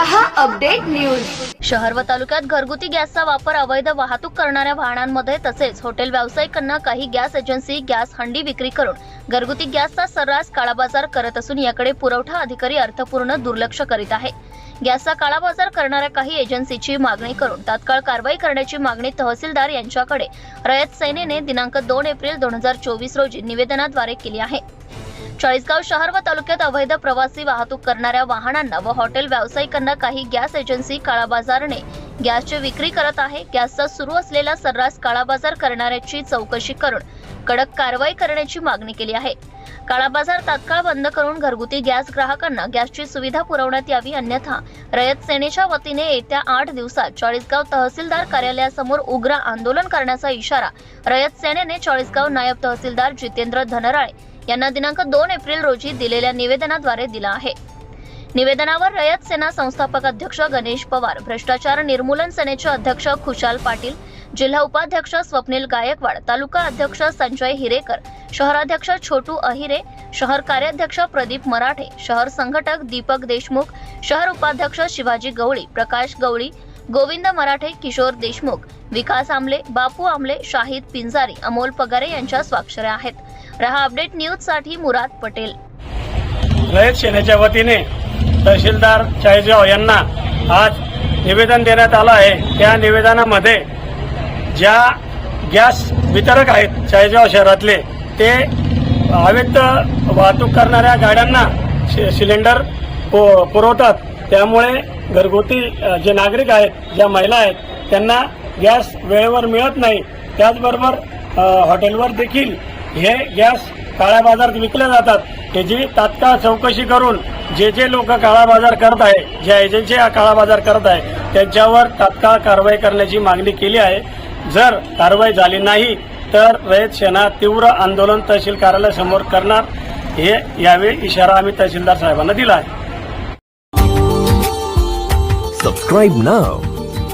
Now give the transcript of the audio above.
News. शहर व तालुक्यात घरगुती गॅसचा वापर अवैध वाहतूक करणाऱ्या वाहनांमध्ये तसेच हॉटेल व्यावसायिकांना काही गॅस एजन्सी गॅस हंडी विक्री करून घरगुती गॅसचा सर्रास काळाबाजार करत असून याकडे पुरवठा अधिकारी अर्थपूर्ण दुर्लक्ष करीत आहे. गॅसचा काळाबाजार करणाऱ्या काही एजन्सीची मागणी करून तात्काळ कारवाई करण्याची मागणी तहसीलदार यांच्याकडे रयत सेनेने दिनांक दोन एप्रिल दोन हजार चोवीस रोजी निवेदनाद्वारे केली आहे. चाळीसगाव शहर व तालुक्यात अवैध प्रवासी वाहतूक करणाऱ्या वाहनांना व हॉटेल व्यावसायिकांना काही गॅस एजन्सी काळाबाजारने गॅसची विक्री करत आहे. गॅसचा सुरू असलेला सर्रास काळाबाजार करणाऱ्याची चौकशी करून कडक कारवाई करण्याची मागणी केली आहे. काळाबाजार तात्काळ बंद करून घरगुती गॅस ग्राहकांना गॅसची सुविधा पुरवण्यात यावी अन्यथा रयत सेनेच्या वतीने येत्या आठ दिवसात चाळीसगाव तहसीलदार कार्यालयासमोर उग्र आंदोलन करण्याचा इशारा रयत सेनेने चाळीसगाव नायब तहसीलदार जितेंद्र धनराळे यांना दिनांक दोन एप्रिल रोजी दिलेल्या निवेदनाद्वारे दिला आहे. निवेदनावर रयत सेना संस्थापक अध्यक्ष गणेश पवार भ्रष्टाचार निर्मूलन सेनेचे अध्यक्ष खुशाल पाटील जिल्हा उपाध्यक्ष स्वप्नील गायकवाड तालुका अध्यक्ष संजय हिरेकर शहराध्यक्ष छोटू अहिरे शहर कार्याध्यक्ष प्रदीप मराठे शहर संघटक दीपक देशमुख शहर उपाध्यक्ष शिवाजी गवळी प्रकाश गवळी गोविंद मराठे किशोर देशमुख विकास आमले बापू आमले शाहिद पिंजारी अमोल पगारे यांच्या स्वाक्षऱ्या आहेत. रहा अपडेट न्यूजसाठी मुराद पटेल. रयत सेनेच्या वतीने तहसीलदार चाळीसगाव यांना आज निवेदन देण्यात आलं आहे. त्या निवेदनामध्ये ज्या गॅस वितरक आहेत चाळीसगाव शहरातले ते अवैध वाहतूक करणाऱ्या गाड्यांना शि- सिलेंडर पु- पुरवतात. त्यामुळे घरगुती जे नागरिक आहेत ज्या महिला आहेत त्यांना गॅस वेळेवर मिळत नाही. त्याचबरोबर हॉटेलवर देखील हे गॅस काळ्या बाजारात विकले जातात. त्याची तात्काळ चौकशी करून जे जे लोक काळा बाजार करत आहे ज्या एजन्सी हा काळा बाजार करत आहे त्यांच्यावर तात्काळ कारवाई करण्याची मागणी केली आहे. जर कारवाई झाली नाही तर रयत सेना तीव्र आंदोलन तहसील कार्यालयासमोर करणार. हे यावेळी इशारा आम्ही तहसीलदार साहेबांना दिला आहे. सबस्क्राईब नाव